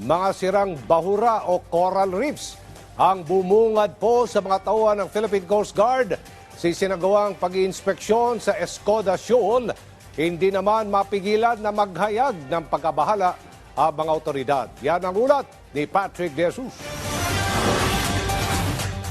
mga sirang bahura o coral reefs ang bumungad po sa mga tauhan ng Philippine Coast Guard. Si sinagawang pag-iinspeksyon sa Escoda Shoal, hindi naman mapigilan na maghayag ng pagkabahala ang mga otoridad. Yan ang ulat ni Patrick De Jesus.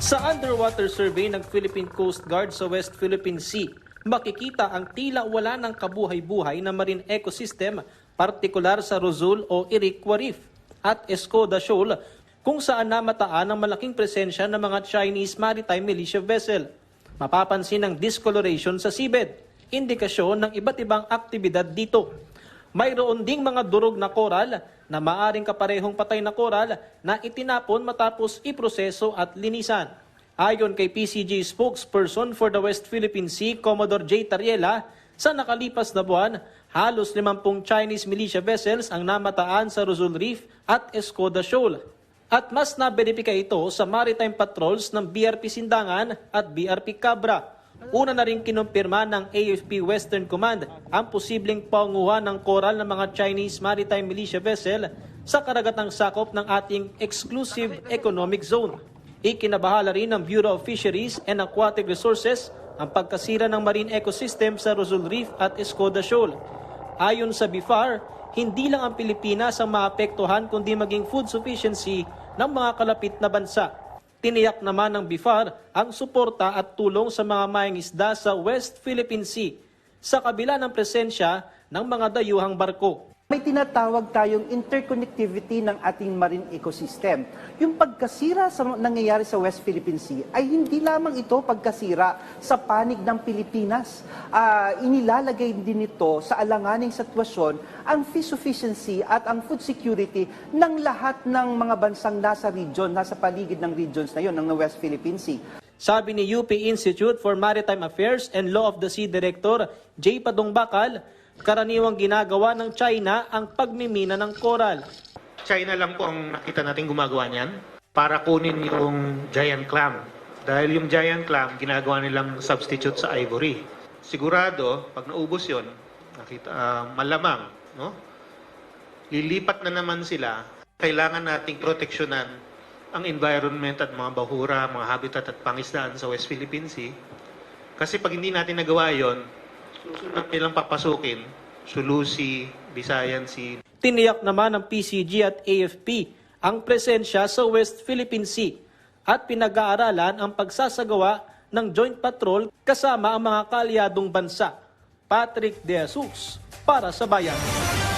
Sa underwater survey ng Philippine Coast Guard sa West Philippine Sea, makikita ang tila wala ng kabuhay-buhay na marine ecosystem, partikular sa Rozul o Iroquois Reef at Escoda Shoal, kung saan namataan ang malaking presensya ng mga Chinese maritime militia vessel. Mapapansin ang discoloration sa seabed, indikasyon ng iba't ibang aktibidad dito. Mayroon ding mga durog na koral na maaring kaparehong patay na koral na itinapon matapos iproseso at linisan. Ayon kay PCG spokesperson for the West Philippine Sea, Commodore J. Tariela, sa nakalipas na buwan, halos 50 Chinese militia vessels ang namataan sa Rozul Reef at Escoda Shoal. At mas naberipika ito sa maritime patrols ng BRP Sindangan at BRP Cabra. Una na rin kinumpirma ng AFP Western Command ang posibleng panguha ng koral ng mga Chinese maritime militia vessel sa karagatang sakop ng ating exclusive economic zone. Ikinabahala rin ng Bureau of Fisheries and Aquatic Resources ang pagkasira ng marine ecosystem sa Rozul Reef at Escoda Shoal. Ayon sa BIFAR, hindi lang ang Pilipinas ang maapektuhan kundi maging food sufficiency ng mga kalapit na bansa. Tiniyak naman ng BIFAR ang suporta at tulong sa mga mayang isda sa West Philippine Sea sa kabila ng presensya ng mga dayuhang barko. May tinatawag tayong interconnectivity ng ating marine ecosystem. Yung pagkasira sa nangyayari sa West Philippine Sea ay hindi lamang ito pagkasira sa panig ng Pilipinas. Ah, inilalagay din ito sa alanganing sitwasyon ang fish sufficiency at ang food security ng lahat ng mga bansang nasa region, nasa paligid ng regions na yon ng West Philippine Sea. Sabi ni UP Institute for Maritime Affairs and Law of the Sea Director J. Padong Bakal, karaniwang ginagawa ng China ang pagmimina ng koral. China lang po ang nakita natin gumagawa niyan para kunin yung giant clam. Dahil yung giant clam, ginagawa nilang substitute sa ivory. Sigurado, pag naubos yon, nakita, ah, malamang, no? lilipat na naman sila. Kailangan nating proteksyonan ang environment at mga bahura, mga habitat at pangisdaan sa West Philippine Sea. Kasi pag hindi natin nagawa yon, susunod nilang papasukin, Sulusi, Visayan Sea, Tiniyak naman ng PCG at AFP ang presensya sa West Philippine Sea at pinag-aaralan ang pagsasagawa ng joint patrol kasama ang mga kaalyadong bansa. Patrick De Jesus para sa Bayan.